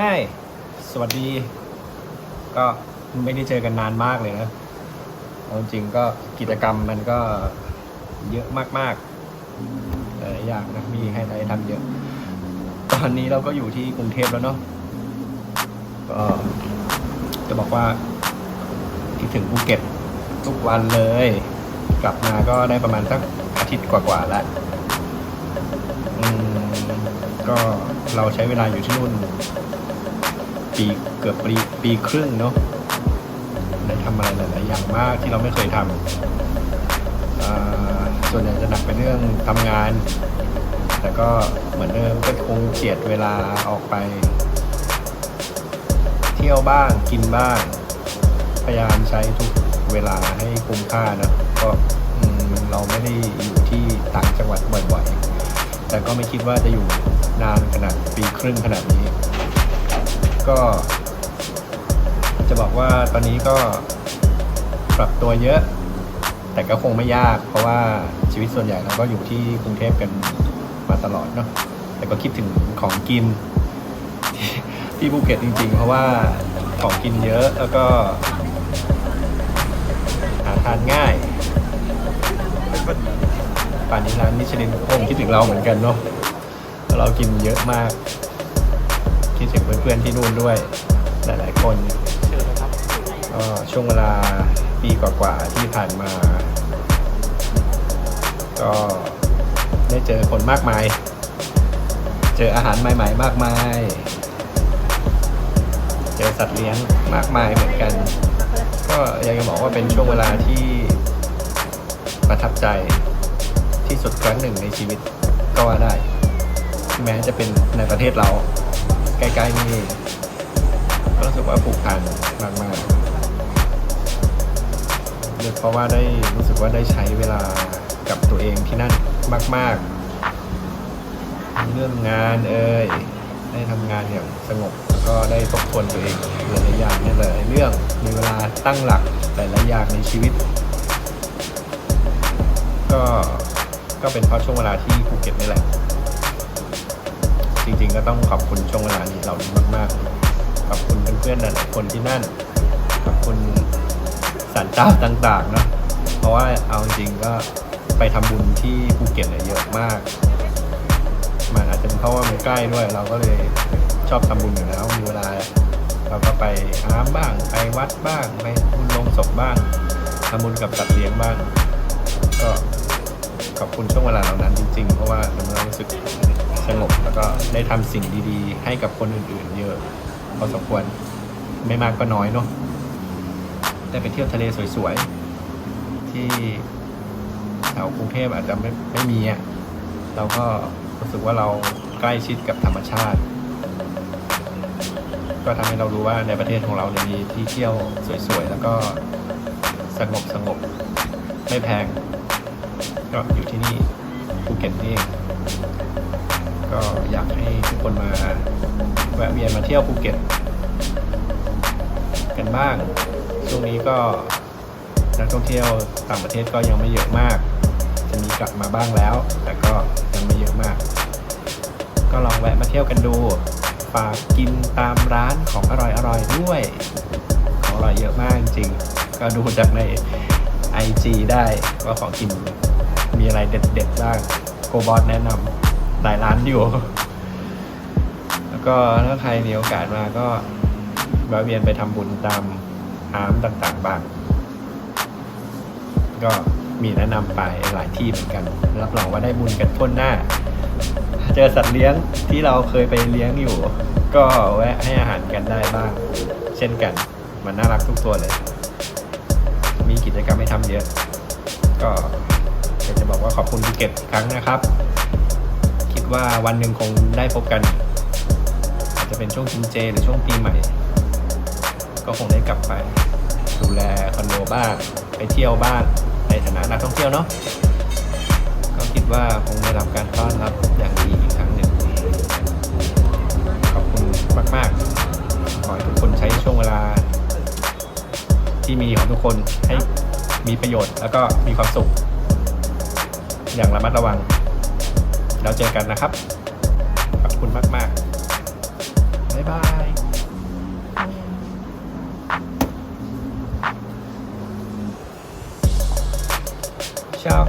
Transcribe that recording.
ให้สวัสดี ก็ไม่ได้เจอกันนานมากเลยนะเอาจริงก็กิจกรรมมันก็เยอะมากๆหลายอย่างนะมีให้ได้ทำเยอะ ตอนนี้เราก็อยู่ที่กรุงเทพแล้วเนาะก็จะบอกว่าคิดถึงภูเก็ตทุกวันเลย กลับมาก็ได้ประมาณสักอาทิตย์กว่าๆแล้วก็เราใช้เวลาอยู่ที่นู่น ปีเกือบปีปีครึ่งเนาะได้ทำอะไรหลาย ๆ อย่างมากที่เราไม่เคยทำส่วนใหญ่จะหนักไปเรื่องทำงาน แต่ก็เหมือนเดิมก็คงเจียดเวลาออกไป เที่ยวบ้างกินบ้าง พยายามใช้ทุกเวลาให้คุ้มค่านะก็เราไม่ได้อยู่ที่ต่างจังหวัดบ่อย ๆ แต่ก็ไม่คิดว่าจะอยู่นานขนาดปีครึ่งขนาดนี้ ก็ จะบอกว่าตอนนี้ก็ปรับตัวเยอะ แต่ก็คงไม่ยาก เพราะว่าชีวิตส่วนใหญ่เราก็อยู่ที่กรุงเทพกันมาตลอดเนาะแต่ก็คิดถึงของกินที่ภูเก็ตจริง ๆ เพราะว่าของกินเยอะแล้วก็หาทานง่ายป่านนี้ร้านมิชลินคงคิดถึงเราเหมือนกันเนาะเรากินเยอะมาก คิดถึงเพื่อนๆที่นู่นด้วย หลายๆคนก็ช่วงเวลาปีกว่าๆที่ผ่านมา ก็ได้เจอคนมากมาย เจออาหารใหม่ๆ มากมาย เจอสัตว์เลี้ยงมากมายเหมือนกัน ก็อยากจะบอกว่าเป็นช่วงเวลาที่ประทับใจที่สุดครั้งหนึ่งในชีวิตก็ว่าได้ แม้จะเป็นในประเทศเรา ใกล้ๆนี่ก็รู้สึกว่าผูกพันมากๆเนื่องเพราะว่าได้รู้สึกว่าได้ใช้เวลากับตัวเองที่นั่นมาก ๆ เรื่องงานเอ่ยได้ทำงานอย่างสงบแล้วก็ได้ทบทวนตัวเองหลายๆอย่างในหลายเรื่องมีเวลาตั้งหลักหลายๆอย่างในชีวิต ก็ก็เป็นเพราะช่วงเวลาที่ภูเก็ตนี่แหละ ริง ๆ ก็ต้องขอบคุณช่วงเวลานี้เรานี้มากๆขอบคุณเพื่อนๆหลายคนที่นั่น ขอบคุณสารเจ้าต่างๆเนาะเพราะว่าเอาจริงก็ไปทำบุญที่ภูเก็ตเนี่ยเยอะมาก มันอาจจะเป็นเพราะว่ามันใกล้ด้วย เราก็เลยชอบทำบุญอยู่แล้วมีเวลาเราก็ไปอาบบ้าง ไปวัดบ้าง ไปบุญลงศพบ้างทำบุญกับสัตว์เลี้ยงบ้าง ก็ขอบคุณช่วงเวลาเหล่านั้นจริงๆ เพราะว่าทำให้เรารู้สึก สงบแล้วก็ได้ทำสิ่งดีๆ ให้กับคนอื่นๆ เยอะพอสมควรไม่มากก็น้อยเนาะได้ไปเที่ยวทะเลสวยๆ ที่แถวกรุงเทพอาจจะไม่ไม่มีอะเราก็รู้สึกว่าเราใกล้ชิดกับธรรมชาติ ก็ทำให้เรารู้ว่าในประเทศของเราเนี่ยมีที่เที่ยวสวยๆ แล้วก็สงบสงบไม่แพง ก็อยู่ที่นี่ภูเก็ตนี่เอง ก็อยากให้ทุกคนมาแวะเวียนมาเที่ยวภูเก็ต กันบ้าง ช่วงนี้ก็นักท่องเที่ยวต่างประเทศก็ยังไม่เยอะมาก จะมีกลับมาบ้างแล้ว แต่ก็ยังไม่เยอะมาก ก็ลองแวะมาเที่ยวกันดูฝากกินตามร้านของอร่อยๆด้วย ของอร่อยเยอะมากจริงๆก็ดูจากใน IG ได้ว่าของกินมีอะไรเด็ดๆบ้าง โกบอสแนะนำ หลายร้านอยู่ แล้วก็ถ้าใครมีโอกาสมาก็แวะเวียนไปทำบุญตามอาร์มต่างๆบ้าง ก็มีแนะนำไปหลายที่เหมือนกัน รับรองว่าได้บุญกันทั่วหน้า เจอสัตว์เลี้ยงที่เราเคยไปเลี้ยงอยู่ ก็แวะให้อาหารกันได้บ้าง เช่นกัน มันน่ารักทุกตัวเลย มีกิจกรรมให้ทำเยอะ ก็อยากจะบอกว่าขอบคุณภูเก็ตอีกครั้งนะครับ ว่าวันหนึ่งคงได้พบกัน อาจจะเป็นช่วงกินเจ หรือช่วงปีใหม่ ก็คงได้กลับไป ดูแลคอนโดบ้างไปเที่ยวบ้างในฐานะนักท่องเที่ยวเนาะก็คิดว่าคงได้รับการต้อนรับอย่างดีอีกครั้งหนึ่งขอบคุณมากๆขอให้ทุกคนใช้ช่วงเวลา ที่มีของทุกคนให้มีประโยชน์ แล้วก็มีความสุข อย่างระมัดระวัง เราเจอกันนะครับ ขอบคุณมาก ๆ บ๊ายบายชอบ